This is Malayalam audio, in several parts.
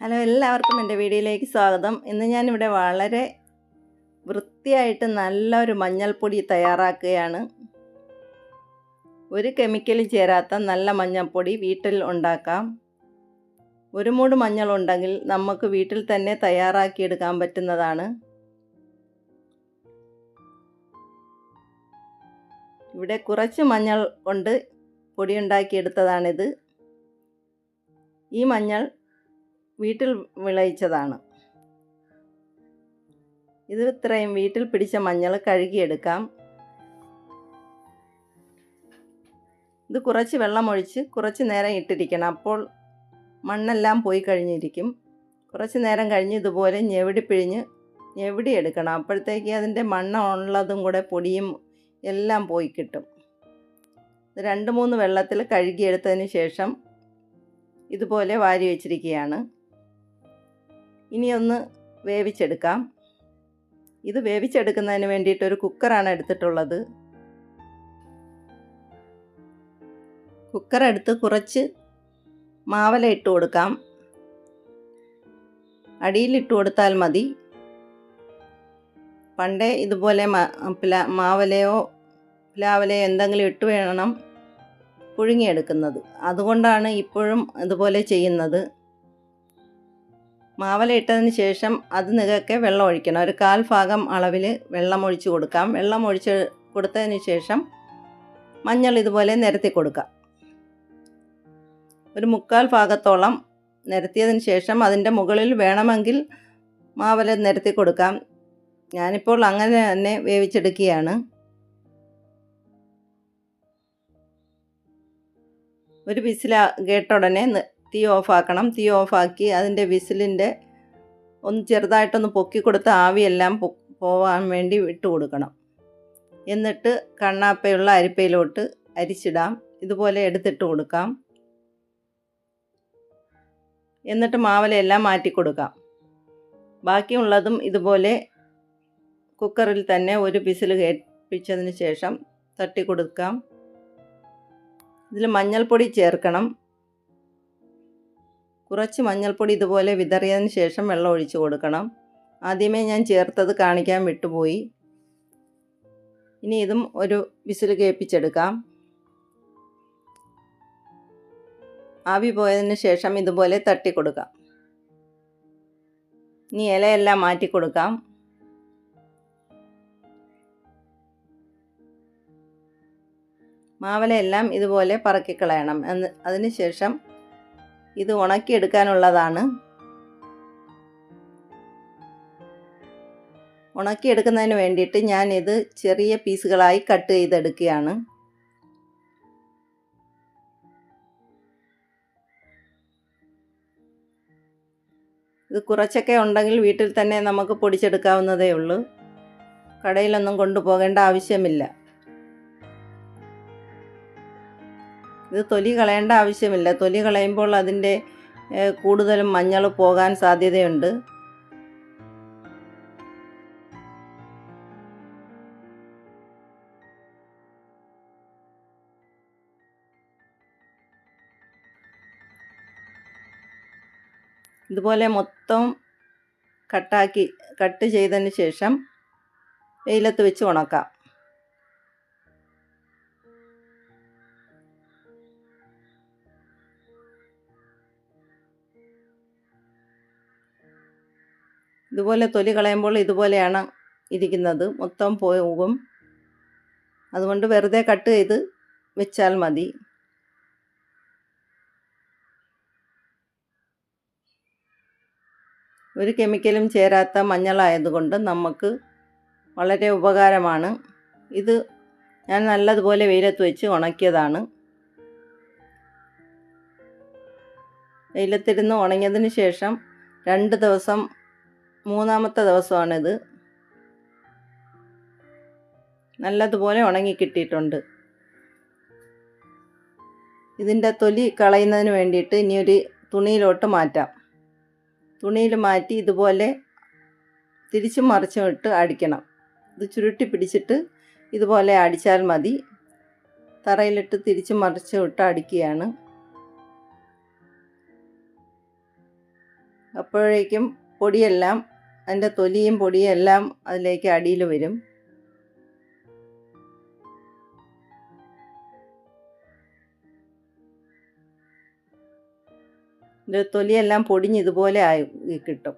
ഹലോ എല്ലാവർക്കും എന്റെ വീഡിയോയിലേക്ക് സ്വാഗതം. ഇന്ന് ഞാനിവിടെ വളരെ വൃത്തിയായിട്ട് നല്ലൊരു മഞ്ഞൾപ്പൊടി തയ്യാറാക്കുകയാണ്. ഒരു കെമിക്കലും ചേരാത്ത നല്ല മഞ്ഞൾപ്പൊടി വീട്ടിൽ ഉണ്ടാക്കാം. ഒരു മൂട് മഞ്ഞൾ ഉണ്ടെങ്കിൽ നമുക്ക് വീട്ടിൽ തന്നെ തയ്യാറാക്കിയെടുക്കാൻ പറ്റുന്നതാണ്. ഇവിടെ കുറച്ച് മഞ്ഞൾ കൊണ്ട് പൊടി ഉണ്ടാക്കിയെടുത്തതാണിത്. ഈ മഞ്ഞൾ വീട്ടിൽ വിളയിച്ചതാണ്. ഇത് ഇത്രയും വീട്ടിൽ പിടിച്ച മഞ്ഞൾ കഴുകിയെടുക്കാം. ഇത് കുറച്ച് വെള്ളമൊഴിച്ച് കുറച്ച് നേരം ഇട്ടിരിക്കണം. അപ്പോൾ മണ്ണെല്ലാം പോയി കഴിഞ്ഞിരിക്കും. കുറച്ച് നേരം കഴിഞ്ഞ് ഇതുപോലെ ഞെവിടി പിഴിഞ്ഞ് ഞെവിടി എടുക്കണം. അപ്പോഴത്തേക്ക് അതിന്റെ മണ്ണ ഉള്ളതും കൂടെ പൊടിയും എല്ലാം പോയി കിട്ടും. രണ്ട് മൂന്ന് വെള്ളത്തിൽ കഴുകിയെടുത്തതിന് ശേഷം ഇതുപോലെ വാരി വെച്ചിരിക്കുകയാണ്. ഇനി ഒന്ന് വേവിച്ചെടുക്കാം. ഇത് വേവിച്ചെടുക്കുന്നതിന് വേണ്ടിയിട്ട് ഒരു കുക്കറാണ് എടുത്തിട്ടുള്ളത്. കുക്കർ എടുത്ത് കുറച്ച് മാവല ഇട്ട് കൊടുക്കാം. അടിയിലിട്ട് കൊടുത്താൽ മതി. പണ്ടേ ഇതുപോലെ മാവലയോ പ്ലാവലയോ എന്തെങ്കിലും ഇട്ട് വേണം പുഴുങ്ങിയെടുക്കുന്നത്. അതുകൊണ്ടാണ് ഇപ്പോഴും ഇതുപോലെ ചെയ്യുന്നത്. മാവല ഇട്ടതിന് ശേഷം അത് നികക്കെ വെള്ളം ഒഴിക്കണം. ഒരു കാൽ ഭാഗം അളവിൽ വെള്ളം ഒഴിച്ച് കൊടുക്കാം. വെള്ളം ഒഴിച്ച് കൊടുത്തതിന് ശേഷം മഞ്ഞൾ ഇതുപോലെ നിരത്തി കൊടുക്കാം. ഒരു മുക്കാൽ ഭാഗത്തോളം നിരത്തിയതിന് ശേഷം അതിന്റെ മുകളിൽ വേണമെങ്കിൽ മാവല നിരത്തി കൊടുക്കാം. ഞാനിപ്പോൾ അങ്ങനെ തന്നെ വേവിച്ചെടുക്കുകയാണ്. ഒരു വിസില കേട്ട തീ ഓഫാക്കണം. തീ ഓഫാക്കി അതിന്റെ വിസിലിന്റെ ഒന്ന് ചെറുതായിട്ടൊന്ന് പൊക്കി കൊടുത്ത് ആവിയെല്ലാം പോവാൻ വേണ്ടി ഇട്ട് കൊടുക്കണം എന്നിട്ട് കണ്ണാപ്പയുള്ള അരിപ്പയിലോട്ട് അരിച്ചിടാം. ഇതുപോലെ എടുത്തിട്ട് കൊടുക്കാം. എന്നിട്ട് മാവലയെല്ലാം മാറ്റി കൊടുക്കാം ബാക്കിയുള്ളതും ഇതുപോലെ കുക്കറിൽ തന്നെ ഒരു വിസിൽ കേൾപ്പിച്ചതിന് ശേഷം തട്ടി കൊടുക്കാം ഇതിൽ മഞ്ഞൾപ്പൊടി ചേർക്കണം. കുറച്ച് മഞ്ഞൾപ്പൊടി ഇതുപോലെ വിതറിയതിന് ശേഷം വെള്ളം ഒഴിച്ച് കൊടുക്കണം. ആദ്യമേ ഞാൻ ചേർത്തത് കാണിക്കാൻ വിട്ടുപോയി. ഇനി ഇതും ഒരു വിസിൽ കേൾപ്പിച്ചെടുക്കാം. ആവി പോയതിന് ശേഷം ഇതുപോലെ തട്ടി കൊടുക്കാം. ഇനി ഇലയെല്ലാം മാറ്റി കൊടുക്കാം. മാവലയെല്ലാം ഇതുപോലെ പറക്കിക്കളയണം എന്ന് അതിന് ശേഷം ഇത് ഉണക്കിയെടുക്കാനുള്ളതാണ്. ഉണക്കിയെടുക്കുന്നതിന് വേണ്ടിയിട്ട് ഞാൻ ഇത് ചെറിയ പീസുകളായി കട്ട് ചെയ്തെടുക്കുകയാണ്. ഇത് കുറച്ചൊക്കെ ഉണ്ടെങ്കിൽ വീട്ടിൽ തന്നെ നമുക്ക് പൊടിച്ചെടുക്കാവുന്നതേ ഉള്ളൂ. കടയിലൊന്നും കൊണ്ടുപോകേണ്ട ആവശ്യമില്ല. ഇത് തൊലി കളയേണ്ട ആവശ്യമില്ല. തൊലി കളയുമ്പോൾ അതിന്റെ കൂടുതലും മഞ്ഞൾ പോകാൻ സാധ്യതയുണ്ട്. ഇതുപോലെ മൊത്തം കട്ടാക്കി കട്ട് ചെയ്തതിന് ശേഷം വെയിലത്ത് വെച്ച് ഉണക്കാം. ഇതുപോലെ തൊലി കളയുമ്പോൾ ഇതുപോലെയാണ് ഇരിക്കുന്നത്. മൊത്തം പോകും അതുകൊണ്ട് വെറുതെ കട്ട് ചെയ്ത് വെച്ചാൽ മതി. ഒരു കെമിക്കലും ചേരാത്ത മഞ്ഞളായതുകൊണ്ട് നമുക്ക് വളരെ ഉപകാരമാണ്. ഇത് ഞാൻ നല്ലതുപോലെ വെയിലത്ത് വെച്ച് ഉണക്കിയതാണ്. വെയിലത്തിരുന്ന് ഉണങ്ങിയതിന് ശേഷം രണ്ട് ദിവസം മൂന്നാമത്തെ ദിവസമാണിത്. നല്ലതുപോലെ ഉണങ്ങി കിട്ടിയിട്ടുണ്ട്. ഇതിന്റെ തൊലി കളയുന്നതിന് വേണ്ടിയിട്ട് ഇനിയൊരു തുണിയിലോട്ട് മാറ്റാം. തുണിയിൽ മാറ്റി ഇതുപോലെ തിരിച്ചും മറിച്ചും ഇട്ട് അടിക്കണം. ഇത് ചുരുട്ടി പിടിച്ചിട്ട് ഇതുപോലെ അടിച്ചാൽ മതി. തറയിലിട്ട് തിരിച്ചും മറിച്ചും ഇട്ട് അടിക്കുകയാണ്. അപ്പോഴേക്കും പൊടിയെല്ലാം അതിന്റെ തൊലിയും പൊടിയും എല്ലാം അതിലേക്ക് അടിയിൽ വരും. ഇതിന്റെ തൊലിയെല്ലാം പൊടിഞ്ഞ് ഇതുപോലെ ആയി കിട്ടും.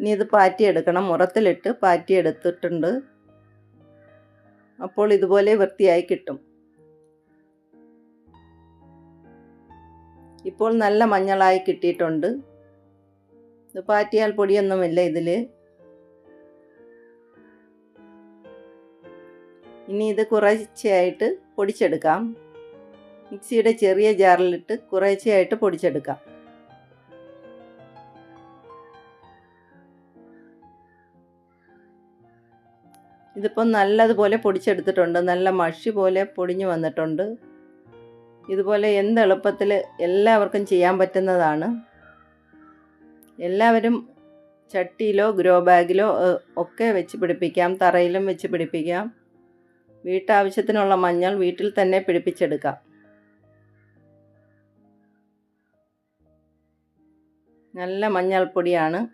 ഇനി ഇത് പാറ്റിയെടുക്കണം. മുറത്തിലിട്ട് പാറ്റിയെടുത്തിട്ടുണ്ട്. അപ്പോൾ ഇതുപോലെ വൃത്തിയായി കിട്ടും. ഇപ്പോൾ നല്ല മഞ്ഞളായി കിട്ടിയിട്ടുണ്ട്. ഇത് പാറ്റിയാൽ പൊടിയൊന്നുമില്ല ഇതിൽ ഇനി ഇത് കുറേശ്ശെയായിട്ട് പൊടിച്ചെടുക്കാം. മിക്സിയുടെ ചെറിയ ജാറിലിട്ട് കുറേശ്ശെയായിട്ട് പൊടിച്ചെടുക്കാം. ഇതിപ്പം നല്ലതുപോലെ പൊടിച്ചെടുത്തിട്ടുണ്ട്. നല്ല മഷി പോലെ പൊടിഞ്ഞു വന്നിട്ടുണ്ട്. ഇതുപോലെ എന്ത് എളുപ്പത്തിൽ എല്ലാവർക്കും ചെയ്യാൻ പറ്റുന്നതാണ്. എല്ലാവരും ചട്ടിയിലോ ഗ്രോ ബാഗിലോ ഒക്കെ വെച്ച് പിടിപ്പിക്കാം. തറയിലും വെച്ച് പിടിപ്പിക്കാം. വീട്ടാവശ്യത്തിനുള്ള മഞ്ഞൾ വീട്ടിൽ തന്നെ പിടിപ്പിച്ചെടുക്കാം. നല്ല മഞ്ഞൾപ്പൊടിയാണ്.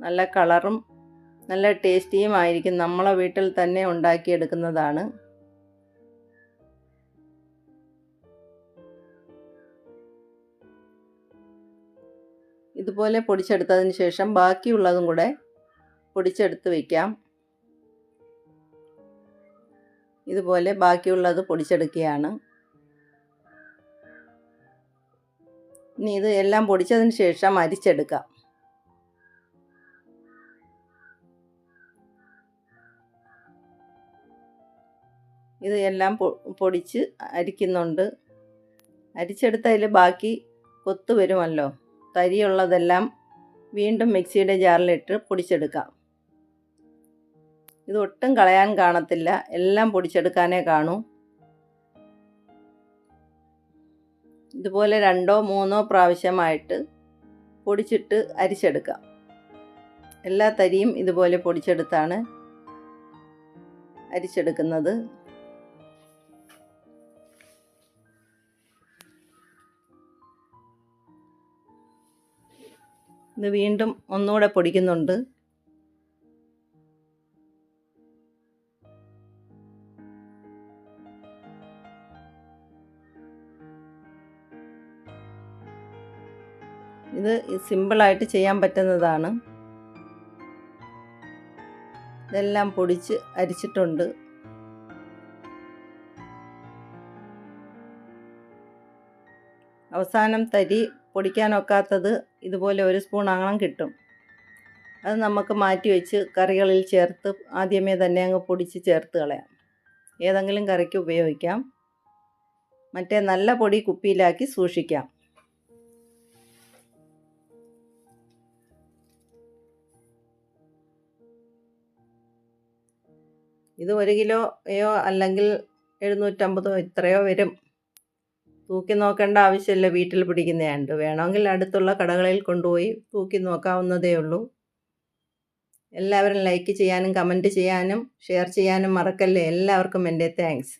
നല്ല കളറും നല്ല ടേസ്റ്റിയും ആയിരിക്കും നമ്മളെ വീട്ടിൽ തന്നെ ഉണ്ടാക്കിയെടുക്കുന്നതാണ്. ഇതുപോലെ പൊടിച്ചെടുത്തതിന് ശേഷം ബാക്കിയുള്ളതും കൂടെ പൊടിച്ചെടുത്ത് വയ്ക്കാം ഇതുപോലെ ബാക്കിയുള്ളത് പൊടിച്ചെടുക്കുകയാണ്. ഇനി ഇത് എല്ലാം പൊടിച്ചതിന് ശേഷം അരിച്ചെടുക്കാം. ഇത് എല്ലാം പൊടിച്ച് അരിക്കുന്നുണ്ട്. അരിച്ചെടുത്തതിൽ ബാക്കി കൊത്തു വരുമല്ലോ? തരിയുള്ളതെല്ലാം വീണ്ടും മിക്സിയുടെ ജാറിലിട്ട് പൊടിച്ചെടുക്കാം. ഇത് ഒട്ടും കളയാൻ കാണത്തില്ല. എല്ലാം പൊടിച്ചെടുക്കാനേ കാണൂ. ഇതുപോലെ രണ്ടോ മൂന്നോ പ്രാവശ്യമായിട്ട് പൊടിച്ചിട്ട് അരിച്ചെടുക്കാം. എല്ലാ തരിയും ഇതുപോലെ പൊടിച്ചെടുത്താണ് അരിച്ചെടുക്കുന്നത്. ഇത് വീണ്ടും ഒന്നുകൂടെ പൊടിക്കുന്നുണ്ട്. ഇത് സിമ്പിളായിട്ട് ചെയ്യാൻ പറ്റുന്നതാണ്. ഇതെല്ലാം പൊടിച്ച് അരിച്ചിട്ടുണ്ട്. അവസാനം തരി പൊടിക്കാനൊക്കാത്തത് ഇതുപോലെ ഒരു സ്പൂൺ ആണം കിട്ടും. അത് നമുക്ക് മാറ്റി വെച്ച് കറികളിൽ ചേർത്ത് ആദ്യമേ തന്നെ അങ്ങ് പൊടിച്ച് ചേർത്ത് കളയാം. ഏതെങ്കിലും കറിക്ക് ഉപയോഗിക്കാം. മറ്റേ നല്ല പൊടി കുപ്പിയിലാക്കി സൂക്ഷിക്കാം. ഇത് ഒരു കിലോയോ അല്ലെങ്കിൽ എഴുന്നൂറ്റമ്പതോ ഇത്രയോ വരും. തൂക്കി നോക്കേണ്ട ആവശ്യമില്ല. വീട്ടിൽ പിടിക്കുന്നതുണ്ട് വേണമെങ്കിൽ അടുത്തുള്ള കടകളിൽ കൊണ്ടുപോയി തൂക്കി നോക്കാവുന്നതേ ഉള്ളൂ. എല്ലാവരും ലൈക്ക് ചെയ്യാനും കമന്റ് ചെയ്യാനും ഷെയർ ചെയ്യാനും മറക്കല്ലേ? എല്ലാവർക്കും എന്റെ താങ്ക്സ്